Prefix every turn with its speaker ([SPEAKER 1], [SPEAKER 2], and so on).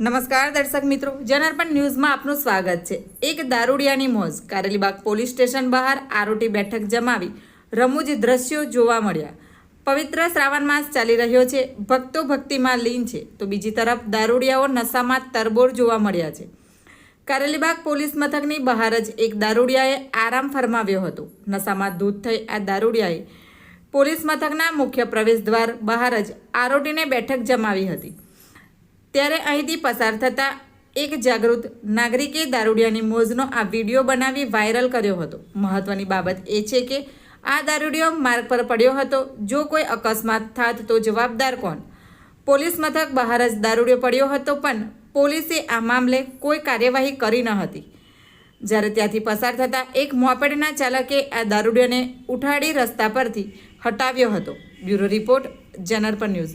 [SPEAKER 1] નમસ્કાર દર્શક મિત્રો, જનાર્પણ ન્યૂઝમાં આપનું સ્વાગત છે. એક દારૂડિયાની મોજ, કારેલીબાગ પોલીસ સ્ટેશન બહાર આરોટી બેઠક જમાવી રમૂજ દ્રશ્યો જોવા મળ્યા. પવિત્ર શ્રાવણ માસ ચાલી રહ્યો છે, ભક્તો ભક્તિમાં લીન છે, તો બીજી તરફ દારૂડિયાઓ નશામાં તરબોળ જોવા મળ્યા છે. કારેલીબાગ પોલીસ મથકની બહાર જ એક દારૂડિયાએ આરામ ફરમાવ્યો હતો. નશામાં દૂધ થઈ આ દારૂડિયાએ પોલીસ મથકના મુખ્ય પ્રવેશ દ્વાર બહાર જ આરોટીને બેઠક જમાવી હતી. ત્યારે અહીંથી પસાર થતા એક જાગૃત નાગરિકે દારૂડિયાની મોજનો આ વીડિયો બનાવી વાયરલ કર્યો હતો. મહત્વની બાબત એ છે કે આ દારૂડિયો માર્ગ પર પડ્યો હતો. જો કોઈ અકસ્માત થાત તો જવાબદાર કોણ? પોલીસ મથક બહાર જ દારૂડિયો પડ્યો હતો પણ પોલીસે આ મામલે કોઈ કાર્યવાહી કરી ન હતી. જ્યારે ત્યાંથી પસાર થતાં એક મોપેડના ચાલકે આ દારૂડિયોને ઉઠાડી રસ્તા પરથી હટાવ્યો હતો. બ્યુરો રિપોર્ટ જનરપર ન્યૂઝ.